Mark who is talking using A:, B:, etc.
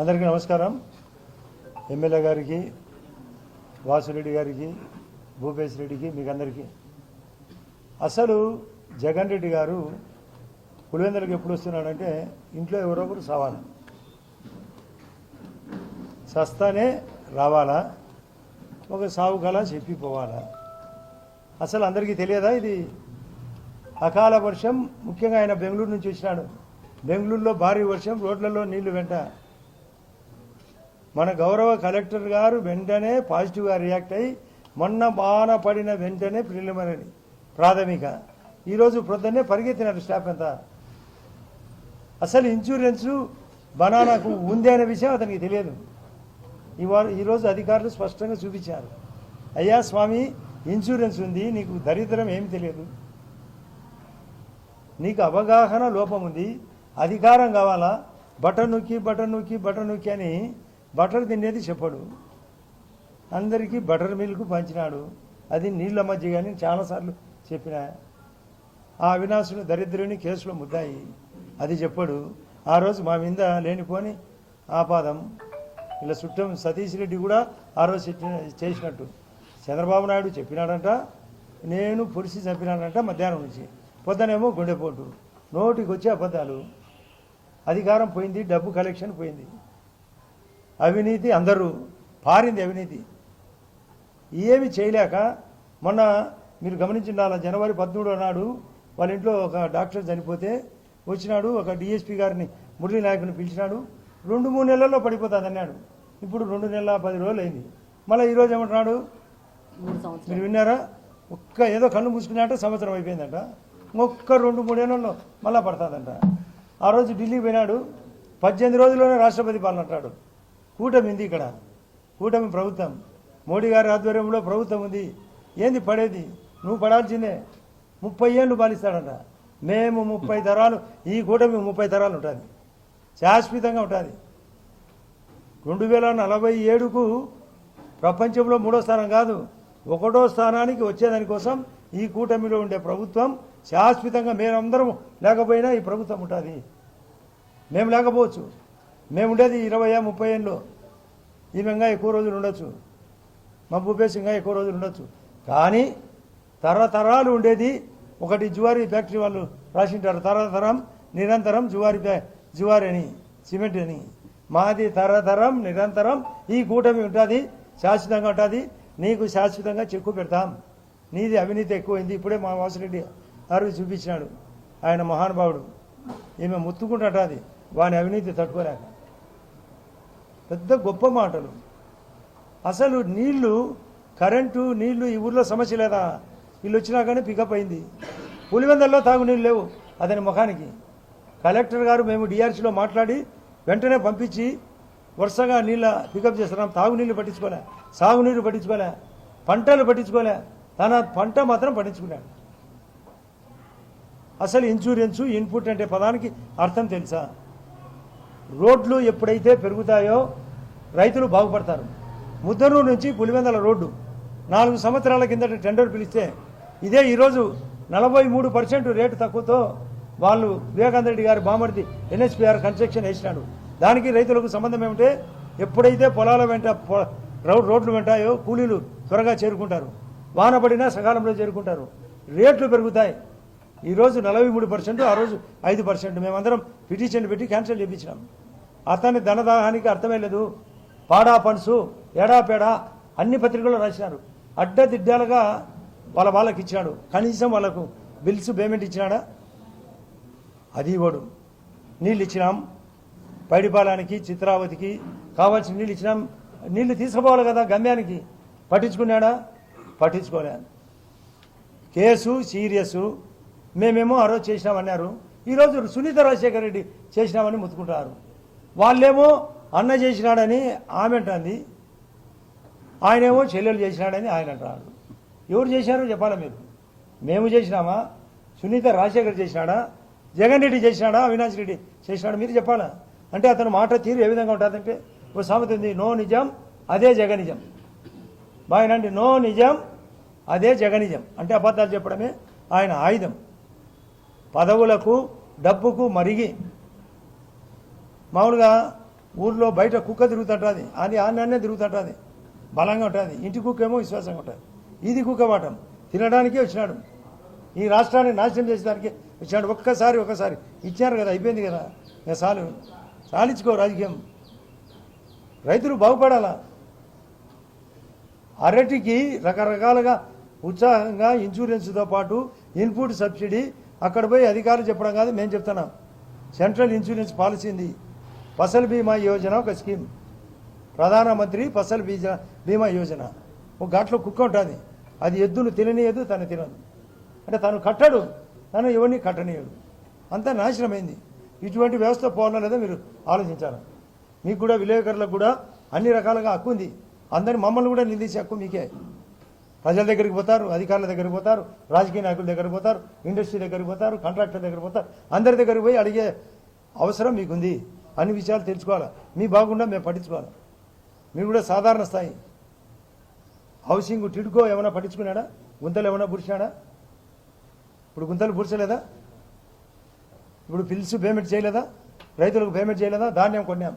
A: అందరికీ నమస్కారం. ఎమ్మెల్యే గారికి వాసురెడ్డి గారికి భూపేశ్ రెడ్డికి మీకు అందరికీ అసలు జగన్ రెడ్డి గారు పులివెందులకు ఎప్పుడు వస్తున్నాడంటే ఇంట్లో ఎవరో ఒకరు సస్తానే రావాలా. ఒక సావు కల చెప్పిపోవాలా. అసలు అందరికీ తెలియదా ఇది? అకాల వర్షం ముఖ్యంగా ఆయన బెంగళూరు నుంచి వచ్చినాడు. బెంగళూరులో భారీ వర్షం రోడ్లలో నీళ్ళు వెంట. మన గౌరవ కలెక్టర్ గారు వెంటనే పాజిటివ్గా రియాక్ట్ అయ్యి మొన్న బాన పడిన వెంటనే ప్రిలిమినరీ ప్రాథమిక. ఈరోజు ప్రొద్దున్నే పరిగెత్తినారు స్టాఫ్ అంతా. అసలు ఇన్సూరెన్సు బనానాకు ఉంది అనే విషయం అతనికి తెలియదు. ఇవాళ ఈరోజు అధికారులు స్పష్టంగా చూపించారు. అయ్యా స్వామి ఇన్సూరెన్స్ ఉంది నీకు దరిద్రం ఏమి తెలియదు. నీకు అవగాహన లోపం ఉంది అధికారం కావాలా? బటన్ నొక్కి బటన్ నొక్కి బటన్ నొక్కి అని బటర్ తినేది చెప్పడు. అందరికీ బటర్ మిల్క్ పంచినాడు. అది నీళ్ళ మజ్జిగ అని చాలాసార్లు చెప్పిన. ఆ అవినాశుని దరిద్రుని కేసులో ముద్దాయి. అది చెప్పడు. ఆ రోజు మా మీద లేనిపోని ఆపాదం. ఇలా చుట్టం సతీష్ రెడ్డి కూడా ఆ రోజు చెప్పిన- చేసినట్టు. చంద్రబాబు నాయుడు చెప్పినాడంట. నేను పులిసి చంపినాడంట మధ్యాహ్నం నుంచి. పొద్దునేమో గుండెపోటు. నోటికి వచ్చే అబద్ధాలు. అధికారం పోయింది డబ్బు కలెక్షన్ పోయింది. అవినీతి అందరూ పారింది అవినీతి. ఏమి చేయలేక మొన్న మీరు గమనించిన జనవరి పద్మూడో నాడు వాళ్ళ ఇంట్లో ఒక డాక్టర్ చనిపోతే వచ్చినాడు ఒక డిఎస్పీ గారిని మురళీ నాయకుని పిలిచినాడు. రెండు మూడు నెలల్లో పడిపోతుంది అన్నాడు. ఇప్పుడు రెండు నెలల పది రోజులు అయింది. మళ్ళీ ఈరోజు ఏమంటున్నాడు? మీరు విన్నారా? ఒక్క ఏదో కళ్ళు మూసుకున్నట్ట సంవత్సరం అయిపోయిందంట. ఒక్క రెండు మూడేళ్ళలో మళ్ళా పడుతుందంట. ఆ రోజు ఢిల్లీ పోయినాడు. పద్దెనిమిది రోజుల్లోనే రాష్ట్రపతి పాలన అంటాడు. కూటమి ఉంది ఇక్కడ. కూటమి ప్రభుత్వం. మోడీ గారి ఆధ్వర్యంలో ప్రభుత్వం ఉంది. ఏంది పడేది? నువ్వు పడాల్సిందే. ముప్పై ఏళ్ళు పాలిస్తాడంట. మేము ముప్పై తరాలు ఈ కూటమి ముప్పై తరాలు ఉంటుంది. శాశ్వతంగా ఉంటుంది. రెండు వేల నలభై ఏడుకు ప్రపంచంలో మూడో స్థానం కాదు. ఒకటో స్థానానికి వచ్చేదానికోసం ఈ కూటమిలో ఉండే ప్రభుత్వం శాశ్వతంగా మేమందరం లేకపోయినా ఈ ప్రభుత్వం ఉంటుంది. మేము లేకపోవచ్చు. మేము ఉండేది ఇరవై ముప్పై ఏళ్ళు. ఈమె ఇంకా ఎక్కువ రోజులు ఉండొచ్చు. మా భూపేశ్ ఇంకా ఎక్కువ రోజులు ఉండొచ్చు. కానీ తరతరాలు ఉండేది ఒకటి జువారీ ఫ్యాక్టరీ వాళ్ళు రాసింటారు. తరతరం నిరంతరం జువారీ ఫ్యా జువారీ అని సిమెంట్ అని మాది తరతరం నిరంతరం ఈ కూటమి ఉంటుంది శాశ్వతంగా ఉంటుంది. నీకు శాశ్వతంగా చెక్కు పెడతాం. నీది అవినీతి ఎక్కువైంది. ఇప్పుడే మా వాసిరెడ్డి గారు చూపించినాడు. ఆయన మహానుభావుడు. ఈమె ముత్తుకుంటుంటుంది వాని అవినీతి తట్టుకోలేక. పెద్ద గొప్ప మాటలు. అసలు నీళ్ళు కరెంటు నీళ్ళు ఈ ఊర్లో సమస్య లేదా? వీళ్ళు వచ్చినా కానీ పికప్ అయింది. పులివెందల్లో తాగునీళ్ళు లేవు అతని ముఖానికి. కలెక్టర్ గారు మేము డిఆర్సీలో మాట్లాడి వెంటనే పంపించి వరుసగా నీళ్ళ పికప్ చేస్తున్నాం. తాగునీళ్ళు పట్టించుకోలే సాగునీరు పట్టించుకోలే పంటలు పట్టించుకోలే. తన పంట మాత్రం పట్టించుకున్నాడు. అసలు ఇన్సూరెన్సు ఇన్పుట్ అంటే పదానికి అర్థం తెలుసా? రోడ్లు ఎప్పుడైతే పెరుగుతాయో రైతులు బాగుపడతారు. ముద్దనూరు నుంచి పులివెందల రోడ్డు. నాలుగు సంవత్సరాల కిందట టెండర్ పిలిస్తే ఇదే ఈరోజు నలభై మూడు పర్సెంట్ రేటు తక్కువతో వాళ్ళు వివేకానంద రెడ్డి గారి బామర్ది ఎన్హెచ్పిఆర్ కన్స్ట్రక్షన్ వేసినాడు. దానికి రైతులకు సంబంధం ఏమిటంటే ఎప్పుడైతే పొలాల వెంట పొ- రోడ్లు వెంటాయో కూలీలు త్వరగా చేరుకుంటారు. వాన పడినా సకాలంలో చేరుకుంటారు. రేట్లు పెరుగుతాయి. ఈరోజు నలభై మూడు పర్సెంట్ ఆ రోజు ఐదు పర్సెంట్. మేమందరం పిటిషన్ పెట్టి క్యాన్సిల్ చేయించినాం అతని ధనదాహానికి అర్థమే లేదు. పాడా పండ్సు ఎడా పేడా అన్ని పత్రికల్లో రాసినారు. అడ్డదిడ్డాలుగా వాళ్ళ వాళ్ళకి ఇచ్చినాడు. కనీసం వాళ్ళకు బిల్స్ పేమెంట్ ఇచ్చినాడా? అది ఇవ్వడు. నీళ్ళు ఇచ్చినాం. పైడిపాలానికి చిత్రావతికి కావాల్సిన నీళ్ళు ఇచ్చినాం. నీళ్ళు తీసుకుపోవాలి కదా గమ్యానికి. పట్టించుకున్నాడా? పట్టించుకోలే. కేసు సీరియస్ మేమేమో ఆ రోజు చేసినామన్నారు ఈరోజు సునీత రాజశేఖర రెడ్డి చేసినామని ముత్తుకుంటారు. వాళ్ళేమో అన్న చేసినాడని ఆమె అంటుంది. ఆయనేమో చెల్లెలు చేసినాడని ఆయన అంటారు. ఎవరు చేశారో చెప్పాలా మీరు? మేము చేసినామా? సునీత రాజశేఖర్ చేసినాడా? జగన్ రెడ్డి చేసినాడా? అవినాష్ రెడ్డి చేసినాడా? మీరు చెప్పాలా? అంటే అతను మాట తీరు ఏ విధంగా ఉంటుందంటే ఓ సామెత ఉంది నో నిజం అదే జగనిజం. బాయనండి నో నిజం అదే జగనిజం. అంటే అబద్ధాలు చెప్పడమే ఆయన ఆయుధం. పదవులకు డబ్బుకు మరిగి మామూలుగా ఊర్లో బయట కుక్క తిరుగుతుంటుంది. అది ఆన్నే తిరుగుతుంటుంది. బలంగా ఉంటుంది. ఇంటి కుక్క ఏమో విశ్వాసంగా ఉంటుంది. ఇది కుక్క వాటం తినడానికే వచ్చినాడు. ఈ రాష్ట్రాన్ని నాశనం చేసేదానికి వచ్చినాడు. ఒక్కసారి ఒక్కసారి. ఇచ్చారు కదా అయిపోయింది కదా. ఇక చాలు. సాలించుకో రాజకీయం. రైతులు బాగుపడాలా. అరటికి రకరకాలుగా ఉత్సాహంగా ఇన్సూరెన్స్తో పాటు ఇన్పుట్ సబ్సిడీ అక్కడ పోయి అధికారులు చెప్పడం కాదు మేము చెప్తున్నాం. సెంట్రల్ ఇన్సూరెన్స్ పాలసీ ఉంది. ఫసల్ బీమా యోజన ఒక స్కీమ్. ప్రధానమంత్రి ఫసల్ బీజ బీమా యోజన. ఒక ఘాట్లో కుక్క ఉంటుంది. అది ఎద్దును తిననీయదు తను తినదు. అంటే తను కట్టడు తను ఎవరిని కట్టనీయడు. అంతా నాశనమైంది. ఇటువంటి వ్యవస్థ పోవాలో లేదో మీరు ఆలోచించాలి. మీకు కూడా విలేకరులకు కూడా అన్ని రకాలుగా హక్కు ఉంది. అందరి మమ్మల్ని కూడా నిందించే హక్కు మీకే. ప్రజల దగ్గరికి పోతారు అధికారుల దగ్గరికి పోతారు రాజకీయ నాయకుల దగ్గరికి పోతారు ఇండస్ట్రీ దగ్గరికి పోతారు కాంట్రాక్టర్ దగ్గరికి పోతారు. అందరి దగ్గరికి పోయి అడిగే అవసరం మీకుంది. అన్ని విషయాలు తెలుసుకోవాలి? మీ బాగుండా మేము పట్టించుకోవాలి? మీరు కూడా సాధారణ స్థాయి. హౌసింగ్ టిడ్కో ఏమైనా పట్టించుకున్నాడా? గుంతలు ఏమైనా పుడిచాడా ఇప్పుడు గుంతలు పుడిచలేదా? ఇప్పుడు పిల్స్ పేమెంట్ చేయలేదా? రైతులకు పేమెంట్ చేయలేదా? ధాన్యం కొన్నాం.